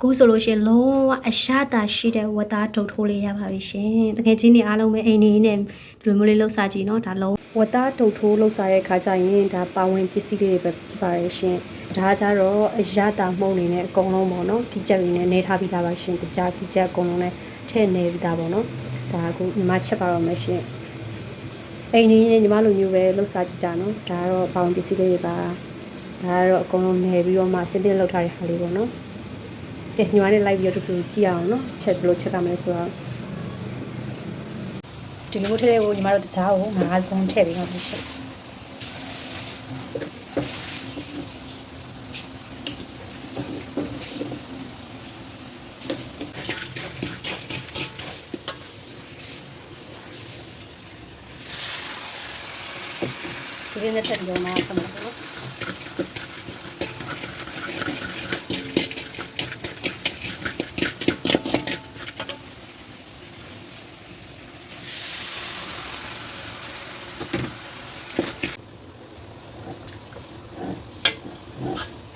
အခုဆိုလို့ရှရင်လုံးဝအရသာရှိတဲ့ဝတ်သားထုတ်ထိုးလေးရပါပြီရှင်တကယ်ချင်းနေအားလုံးပဲအိမ်နေနဲ့ဒီလိုမျိုးလေးလှုပ်ရှားကြည့်နော်ဒါလုံးဝတ်သားထုတ်ထိုးလှုပ်ရှားတဲ့ခါကျရင်ဒါပါဝင်ပစ္စည်းလေးတွေပဲဖြစ်ပါတယ်ရှင်ဒါကြတော့အရသာမှုန့်နေနဲ့အကုန်လုံးပေါ့နော်ဒီချက်တွေနဲ့နေထားပြီးသားပါရှင်ကြားဒီချက်အကုန်လုံးနဲ့ထည့်နေပြီးသားပေါ့နော်ဒါအခုညီမချက်ပါတော့မယ်ရှင်အိမ်နေနဲ့ညီမလိုမျိုးပဲလှုပ်ရှားကြည့်ကြနော်ဒါကတော့ပါဝင်ပစ္စည်းလေးတွေပါဒါကတော့အကုန်လုံးနေပြီးတော့မှစင်ပြလောက်ထားတဲ့ဟာလေးပေါ့နော် ကဲညီမလေးလိုက်ပြီးတော့တူတူကြည့်အောင်နော်ချက်ဘယ်လိုချက်ကမလဲဆိုတော့ဒီလိုမျိုးထည့်တဲ့ကိုညီမတို့တကြားကိုငါးစုံထည့်ပြီးတော့ရှက်ဒီနေ့ထည့်ပြီးတော့မှဆက်မှာပေါ့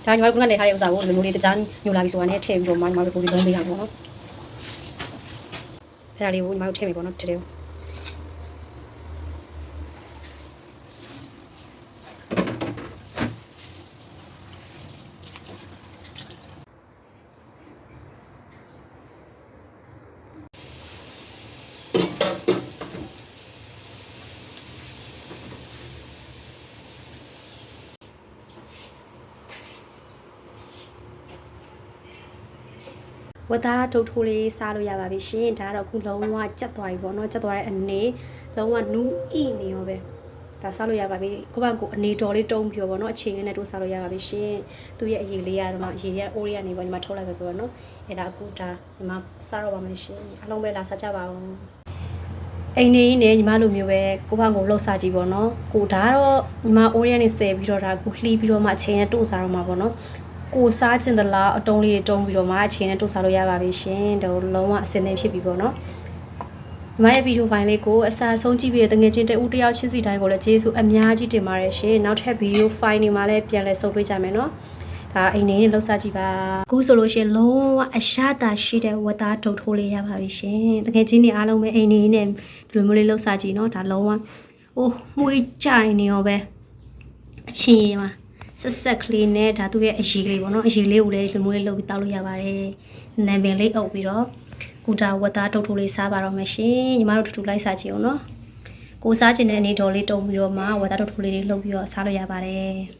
ဒါညီမတို့ကနေထားတဲ့ဥစ္စာကိုလူမျိုးလေးတကြားညိုလာပြီဆိုတာနဲ့ထည့်ပြီးတော့မှညီမတို့ကိုဒီလုံးပေးတာပေါ့နော်အဲ့ဒါလေးကိုညီမတို့ထည့်ပြီပေါ့နော်တကယ် ဝတ်သားထုတ်ထိုးလေးစားလို့ရပါပြီရှင်ဒါကတော့အခုလုံးဝကြက်သွားပြီပေါ့နော်ကြက်သွားတဲ့အနေလုံးဝနူးဣနေရောပဲဒါစားလို့ရပါပြီကိုယ့်ဘက်ကိုအနေတော်လေးတုံးပြောပေါ့နော်အချိန်လေးနဲ့တိုးစားလို့ရပါပြီရှင်သူ့ရဲ့အရေးလေးကတော့အရေးရအိုးရနေပေါ့ညီမထုတ်လိုက်ပဲပေါ့နော်အဲ့ဒါအခုဒါညီမစားတော့ပါမယ်ရှင်အားလုံးပဲလာစားကြပါဦးအိမ်နေကြီးနဲ့ညီမလိုမျိုးပဲကိုယ့်ဘက်ကိုလှုပ်စားကြည့်ပေါ့နော်ကိုဒါကတော့ညီမအိုးရနေဆယ်ပြီးတော့ဒါကိုလှီးပြီးတော့မှအချိန်နဲ့တိုးစားတော့မှာပေါ့နော် ကိုစားကျင်သလားအတုံးလေးတွေတုံးပြီးတော့မှအချိန်နဲ့တုတ်စားလို့ရပါပြီရှင်ဒါလုံးဝအစင်နေဖြစ်ပြီပေါ့နော်ဒီမရဲ့ဗီဒီယိုဖိုင်လေးကိုအစားဆုံးကြည့်ပြီးတဲ့ငွေချင်းတဦးတယောက်ချင်းစီတိုင်းကိုလည်းကျေးဇူးအများကြီးတင်ပါတယ်ရှင်နောက်ထပ်ဗီဒီယိုဖိုင်တွေမှာလည်းပြန်လည်ဆုံတွေ့ကြမယ်နော်ဒါအိမ်နေနဲ့လှုပ်ရှားကြည့်ပါအခုဆိုလို့ရှင်လုံးဝအရသာရှိတဲ့ဝတ်သားထုတ်ထိုးလေးရပါပြီရှင်တကယ်ချင်းနေအားလုံးပဲအိမ်နေနဲ့ဒီလိုမျိုးလေးလှုပ်ရှားကြည့်နော်ဒါလုံးဝအိုးမှုကြိုင်နေရောပဲအချင်းမှာ ဆက်ဆက်ကလေးနဲ့ဒါသူ့ရဲ့အရေးကလေးပေါ့နော်အရေးလေးကိုလည်းလူမျိုးလေးလုပ်ပြီးတောက်လို့ရပါတယ်။နာမည်လေးအုပ်ပြီးတော့ကုတာဝတ်သားတုတ်ထိုးလေးစားပါတော့မယ်ရှင်။ညီမတို့တူတူလိုက်စားကြည့်အောင်နော်။ကိုစားခြင်းတဲ့အနေတော်လေးတုံးပြီးတော့မှဝတ်သားတုတ်ထိုးလေးတွေလုပ်ပြီးတော့စားလို့ရပါတယ်။